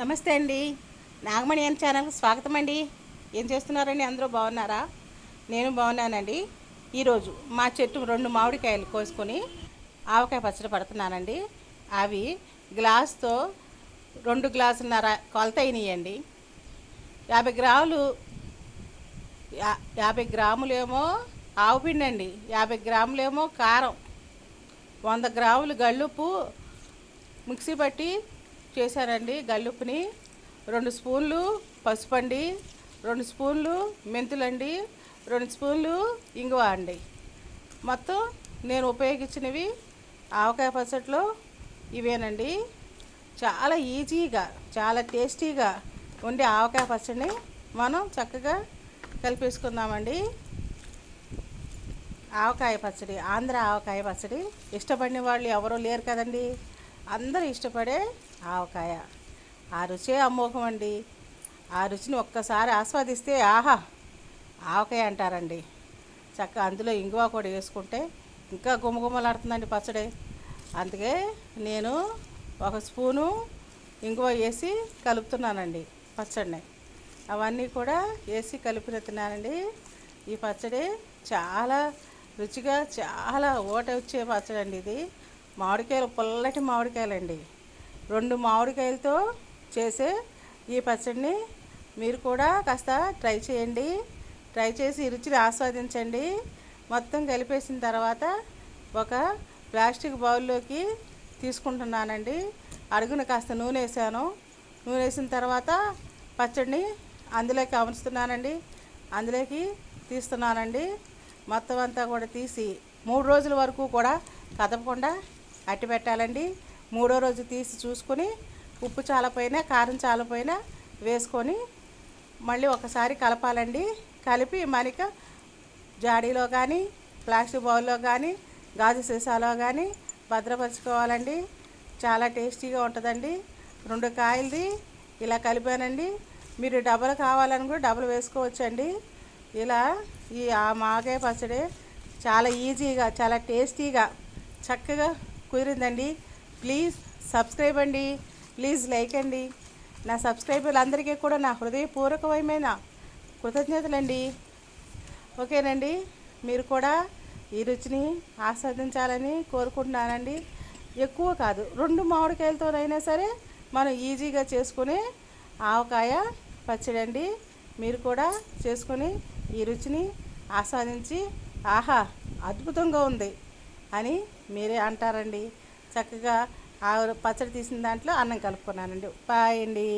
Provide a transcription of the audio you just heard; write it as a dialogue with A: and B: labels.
A: నమస్తే అండి. నాగమణి అని ఛానల్కి స్వాగతం అండి ఏం చేస్తున్నారండి? అందరూ బాగున్నారా? నేను బాగున్నానండి. ఈరోజు మా చెట్టు రెండు మామిడికాయలు కోసుకొని ఆవకాయ పచ్చడి పడుతున్నానండి. అవి గ్లాస్తో రెండు గ్లాసున్నర కొలతయినాయండి యాభై గ్రాములు యా యాభై గ్రాములేమో ఆవు పిండి అండి యాభై గ్రాములేమో కారం. వంద గ్రాములు గళ్ళుప్పు మిక్సీ పట్టి చేశానండి గల్లుప్పుని రెండు స్పూన్లు పసుపు అండి రెండు స్పూన్లు మెంతులండి రెండు స్పూన్లు ఇంగువ అండి. మొత్తం నేను ఉపయోగించినవి ఆవకాయ పచ్చట్లో ఇవేనండి. చాలా ఈజీగా చాలా టేస్టీగా ఉండే ఆవకాయ పచ్చడిని మనం చక్కగా కలిపేసుకుందామండి. ఆవకాయ పచ్చడి ఆంధ్ర ఆవకాయ పచ్చడి. ఇష్టపడిన వాళ్ళు ఎవరూ లేరు కదండి. అందరూ ఇష్టపడే ఆవకాయ. ఆ రుచే అమోఘం అండి. ఆ రుచిని ఒక్కసారి ఆస్వాదిస్తే ఆహా! ఆవకాయ అంటారండి. చక్క అందులో ఇంగువ కూడా వేసుకుంటే ఇంకా గుమగుమలాడుతుందండి పచ్చడి. అందుకే నేను ఒక స్పూను ఇంగువ వేసి కలుపుతున్నానండి పచ్చడిని. అవన్నీ కూడా వేసి కలిపిన తిన్నానండి. ఈ పచ్చడి చాలా రుచిగా చాలా ఓట వచ్చే పచ్చడి అండి ఇది. మామిడికాయలు పుల్లటి మామిడికాయలండి. రెండు మామిడికాయలతో చేసే ఈ పచ్చడిని మీరు కూడా కాస్త ట్రై చేయండి. ట్రై చేసి రుచిని ఆస్వాదించండి. మొత్తం కలిపేసిన తర్వాత ఒక ప్లాస్టిక్ బౌల్లోకి తీసుకుంటున్నానండి. అడుగున కాస్త నూనె వేసాను. నూనె వేసిన తర్వాత పచ్చడిని అందులోకి అమర్చుతున్నానండి. అందులోకి తీస్తున్నానండి. మొత్తం అంతా కూడా తీసి మూడు రోజుల వరకు కూడా కదపకుండా అట్టి పెట్టాలండి. మూడో రోజు తీసి చూసుకొని ఉప్పు చాలపోయినా కారం చాలపోయినా వేసుకొని మళ్ళీ ఒకసారి కలపాలండి. కలిపి మనక జాడీలో కానీ ప్లాస్టిక్ బౌల్లో కానీ గాజు సీసాలో కానీ భద్రపరచుకోవాలండి. చాలా టేస్టీగా ఉంటుందండి. రెండు కాయలది ఇలా కలిపానండి. మీరు డబల్ కావాలని కూడా డబల్ వేసుకోవచ్చండి. ఇలా ఈ ఆ మాగాయ పచ్చడి చాలా ఈజీగా చాలా టేస్టీగా చక్కగా కుదిరిందండి. ప్లీజ్ సబ్స్క్రైబ్ అండి. ప్లీజ్ లైక్ అండి. నా సబ్స్క్రైబర్లందరికీ కూడా నా హృదయపూర్వకమైన కృతజ్ఞతలండి. ఓకేనండి. మీరు కూడా ఈ రుచిని ఆస్వాదించాలని కోరుకుంటున్నానండి. ఎక్కువ కాదు రెండు మామిడికాయలతోనైనా సరే మనం ఈజీగా చేసుకునే ఆవకాయ పచ్చడండి. మీరు కూడా చేసుకొని ఈ రుచిని ఆస్వాదించి ఆహా అద్భుతంగా ఉంది అని మీరే అంటారండి. చక్కగా ఆ పచ్చడి తీసిన దాంట్లో అన్నం కలుపుకున్నానండి. బాయ్ అండి.